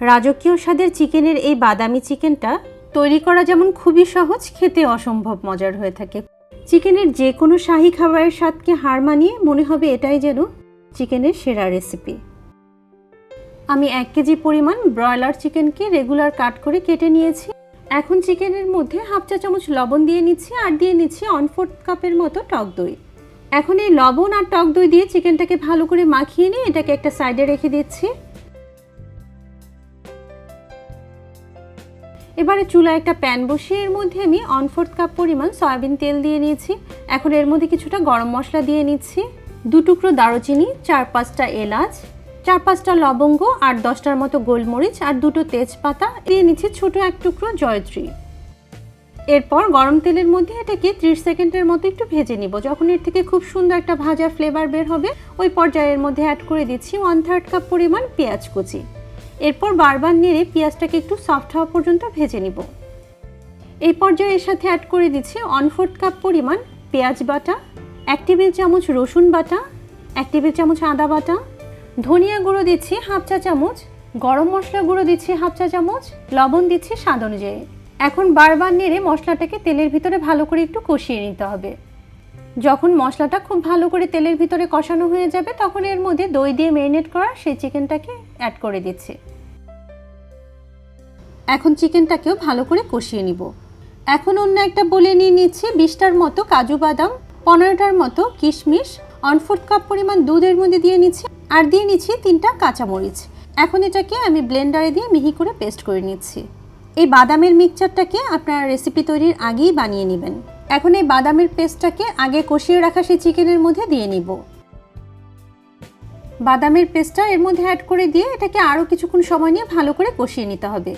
রাজকীয় স্বাদের চিকেনের এই বাদামি চিকেনটা তৈরি করা যেমন খুবই সহজ, খেতে অসম্ভব মজার হয়ে থাকে। চিকেনের যে কোনো শাহী খাবারের স্বাদকে হার মানিয়ে মনে হবে এটাই যেন চিকেনের সেরা রেসিপি। আমি এক কেজি পরিমাণ ব্রয়লার চিকেনকে রেগুলার কাট করে কেটে নিয়েছি। এখন চিকেনের মধ্যে হাফ চা চামচ লবণ দিয়ে নিচ্ছি আর দিয়ে নিচ্ছি অন ফোর্থ কাপের মতো টক দই। এখন এই লবণ আর টক দই দিয়ে চিকেনটাকে ভালো করে মাখিয়ে নিয়ে এটাকে একটা সাইডে রেখে দিচ্ছি। এবারে চুলায় একটা প্যান বসিয়ে এর মধ্যে আমি অন ফোর্থ কাপ পরিমাণ সয়াবিন তেল দিয়ে নিয়েছি। এখন এর মধ্যে কিছুটা গরম মশলা দিয়ে নিচ্ছি। দু টুকরো দারুচিনি, চার পাঁচটা এলাচ, চার পাঁচটা লবঙ্গ আর দশটার মতো গোলমরিচ আর দুটো তেজপাতা দিয়ে নিচ্ছি ছোট এক টুকরো জয়ত্রী। এরপর গরম তেলের মধ্যে এটাকে ত্রিশ সেকেন্ডের মতো একটু ভেজে নিব। যখন এর থেকে খুব সুন্দর একটা ভাজা ফ্লেভার বের হবে, ওই পর্যায়ের মধ্যে অ্যাড করে দিচ্ছি ওয়ান থার্ড কাপ পরিমাণ পেঁয়াজ কুচি। এরপর বারবার নেড়ে পেঁয়াজটাকে একটু সফট হওয়া পর্যন্ত ভেজে নিব। এই পর্যায়ে এর সাথে অ্যাড করে দিচ্ছি ওয়ান ফোর্থ কাপ পরিমাণ পেঁয়াজ বাটা, এক টেবিল চামচ রসুন বাটা, এক টেবিল চামচ আদা বাটা, ধনিয়া গুঁড়ো দিচ্ছি হাফ চা চামচ, গরম মশলা গুঁড়ো দিচ্ছি হাফ চা চামচ, লবণ দিচ্ছি স্বাদ অনুযায়ী। এখন বারবার নেড়ে মশলাটাকে তেলের ভিতরে ভালো করে একটু কষিয়ে নিতে হবে। যখন মশলাটা খুব ভালো করে তেলের ভিতরে কষানো হয়ে যাবে, তখন এর মধ্যে দই দিয়ে ম্যারিনেট করা সেই চিকেনটাকে অ্যাড করে দিচ্ছি। এখন চিকেনটাকেও ভালো করে কষিয়ে নিব। এখন অন্য একটা বলে নিয়ে নিচ্ছি বিশটার মতো কাজু বাদাম, পনেরোটার মতো কিশমিশ অন ফোর্থ কাপ পরিমাণ দুধের মধ্যে দিয়ে নিচ্ছি, আর দিয়ে নিচ্ছি তিনটা কাঁচামরিচ। এখন এটাকে আমি ব্লেন্ডারে দিয়ে মিহি করে পেস্ট করে নিচ্ছি। এই বাদামের মিক্সচারটাকে আপনারা রেসিপি তৈরির আগেই বানিয়ে নেবেন। এখন এই বাদামের পেস্টটাকে আগে কষিয়ে রাখা সেই চিকেনের মধ্যে দিয়ে নিব। বাদামের পেস্টটা এর মধ্যে অ্যাড করে দিয়ে এটাকে আরও কিছুক্ষণ সময় নিয়ে ভালো করে কষিয়ে নিতে হবে।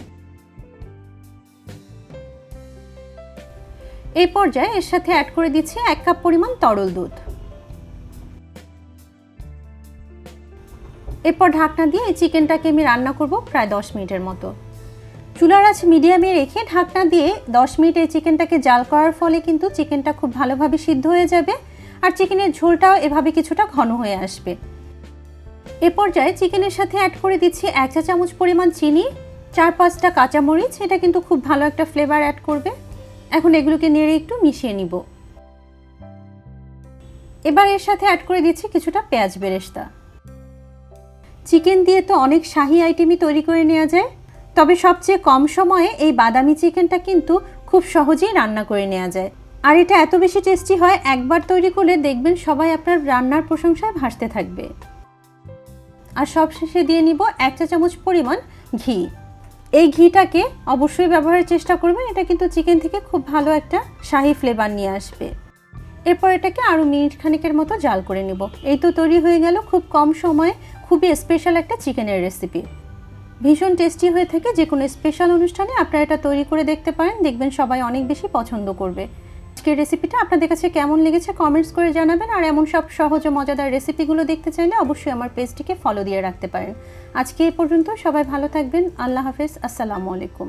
এই পর্যায়ে এর সাথে অ্যাড করে দিচ্ছি এক কাপ পরিমাণ তরল দুধ। এরপর ঢাকনা দিয়ে এই চিকেনটাকে আমি রান্না করব প্রায় দশ মিনিটের মতো। চুলার আঁচ মিডিয়ামে রেখে ঢাকনা দিয়ে দশ মিনিট এই চিকেনটাকে জাল করার ফলে কিন্তু চিকেনটা খুব ভালোভাবে সিদ্ধ হয়ে যাবে আর চিকেনের ঝোলটাও এভাবে কিছুটা ঘন হয়ে আসবে। এ পর্যায়ে চিকেনের সাথে অ্যাড করে দিচ্ছি এক চা চামচ পরিমাণ চিনি, চার পাঁচটা কাঁচামরিচ, এটা কিন্তু খুব ভালো একটা ফ্লেভার অ্যাড করবে। এখন এগুলোকে নেড়ে একটু মিশিয়ে নিব। এবার এর সাথে অ্যাড করে দিচ্ছি কিছুটা পেঁয়াজ বেরেস্তা। চিকেন দিয়ে তো অনেক শাহি আইটেমই তৈরি করে নেওয়া যায়। তবে সবচেয়ে কম সময়ে এই বাদামি চিকেনটা কিন্তু খুব সহজেই রান্না করে নেওয়া যায়। আর এটা এত বেশি টেস্টি হয়, একবার তৈরি করলে দেখবেন সবাই আপনার রান্নার প্রশংসায় ভাসতে থাকবে। আর সবশেষে দিয়ে নিব এক চা চামচ পরিমাণ ঘি। এই ঘিটাকে অবশ্যই ব্যবহারের চেষ্টা করবেন, এটা কিন্তু চিকেন থেকে খুব ভালো একটা শাহি ফ্লেভার নিয়ে আসবে। এরপর এটাকে আরও মিনিট খানিকের মতো জাল করে নিব। এই তো তৈরি হয়ে গেল খুব কম সময়ে, খুবই স্পেশাল একটা চিকেনের রেসিপি ভীষণ টেস্টি হয়ে থাকে যে কোনো স্পেশাল অনুষ্ঠানে আপনারা এটা তৈরি করে দেখতে পারেন। দেখবেন সবাই অনেক বেশি পছন্দ করবে। আজকের রেসিপিটা আপনাদের কাছে কেমন লেগেছে কমেন্টস করে জানাবেন। আর এমন সব সহজ ও মজাদার রেসিপিগুলো দেখতে চাইলে অবশ্যই আমার পেজটিকে ফলো দিয়ে রাখতে পারেন। আজকে এই পর্যন্ত সবাই ভালো থাকবেন। আল্লাহ হাফেজ। আসসালামু আলাইকুম।